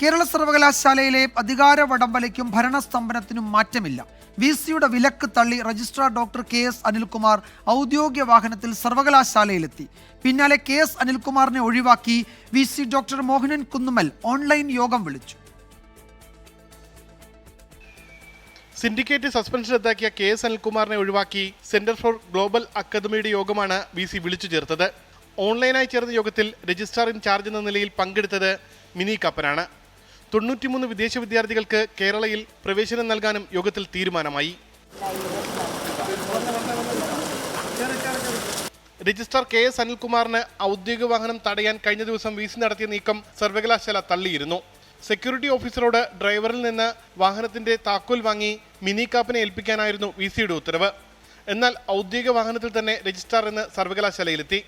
കേരള സർവകലാശാലയിലെ അധികാര വടംവലയ്ക്കും ഭരണസ്തംഭനത്തിനും മാറ്റമില്ല. വി സിയുടെ വിലക്ക് തള്ളി registrar doctor K S Anilkumar ഔദ്യോഗിക വാഹനത്തിൽ സർവകലാശാലയിലെത്തി. പിന്നാലെ കെ എസ് അനിൽകുമാറിനെ ഒഴിവാക്കി V C doctor Mohanan Kunnummal online യോഗം വിളിച്ചു. സിൻഡിക്കേറ്റ് സസ്പെൻഷൻ റദ്ദാക്കിയ കെ എസ് അനിൽകുമാറിനെ ഒഴിവാക്കി സെന്റർ ഫോർ ഗ്ലോബൽ അക്കാദമിയുടെ യോഗമാണ് വി സി വിളിച്ചു ചേർത്തത്. ഓൺലൈനായി ചേർന്ന യോഗത്തിൽ രജിസ്ട്രാർ ഇൻചാർജ് എന്ന നിലയിൽ പങ്കെടുത്തത് മിനി കപ്പനാണ് തൊണ്ണൂറ്റിമൂന്ന് വിദേശ വിദ്യാർത്ഥികൾക്ക് കേരളയിൽ പ്രവേശനം നൽകാനും യോഗത്തിൽ തീരുമാനമായി. രജിസ്ട്രാർ കെ എസ് അനിൽകുമാറിന് ഔദ്യോഗിക വാഹനം തടയാൻ കഴിഞ്ഞ ദിവസം വി സി നടത്തിയ നീക്കം സർവകലാശാല തള്ളിയിരുന്നു. സെക്യൂരിറ്റി ഓഫീസറോട് ഡ്രൈവറിൽ നിന്ന് വാഹനത്തിന്റെ താക്കോൽ വാങ്ങി മിനി കാപ്പിനെ ഏൽപ്പിക്കാനായിരുന്നു വി സിയുടെ ഉത്തരവ്. എന്നാൽ ഔദ്യോഗിക വാഹനത്തിൽ തന്നെ രജിസ്ട്രാർ എന്ന് സർവകലാശാലയിലെത്തി.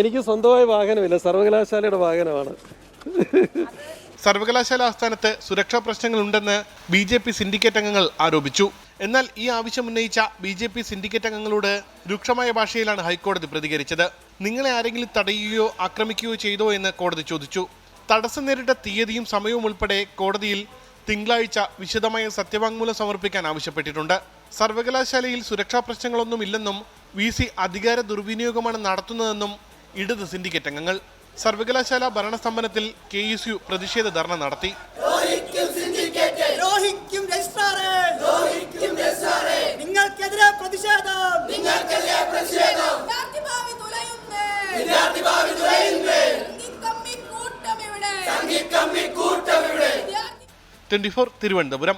എനിക്ക് സ്വന്തമായ വാഹനമില്ല. സർവകലാശാലയുടെ വാഹനമാണ്. സർവകലാശാല ആസ്ഥാനത്ത് സുരക്ഷാ പ്രശ്നങ്ങളുണ്ടെന്ന് ബി ജെ പി സിൻഡിക്കേറ്റ് അംഗങ്ങൾ ആരോപിച്ചു. എന്നാൽ ഈ ആവശ്യം ഉന്നയിച്ച ബി ജെ പി സിൻഡിക്കേറ്റ് അംഗങ്ങളോട് രൂക്ഷമായ ഭാഷയിലാണ് ഹൈക്കോടതി പ്രതികരിച്ചത്. നിങ്ങളെ ആരെങ്കിലും തടയുകയോ ആക്രമിക്കുകയോ ചെയ്തോ എന്ന് കോടതി ചോദിച്ചു. തടസ്സം നേരിട്ട തീയതിയും സമയവും ഉൾപ്പെടെ കോടതിയിൽ തിങ്കളാഴ്ച വിശദമായ സത്യവാങ്മൂലം സമർപ്പിക്കാൻ ആവശ്യപ്പെട്ടിട്ടുണ്ട്. സർവകലാശാലയിൽ സുരക്ഷാ പ്രശ്നങ്ങളൊന്നുമില്ലെന്നും വി സി അധികാര ദുർവിനിയോഗമാണ് നടത്തുന്നതെന്നും ഇടത് സിൻഡിക്കേറ്റ് അംഗങ്ങൾ സർവകലാശാല ഭരണസ്തംഭനത്തിൽ കെ എസ് യു പ്രതിഷേധ ധർണ നടത്തി. നിങ്ങൾക്കെതിരെ പ്രതിഷേധം. നിങ്ങൾക്കെതിരെ പ്രതിഷേധം. Twenty four Thiruvananthapuram.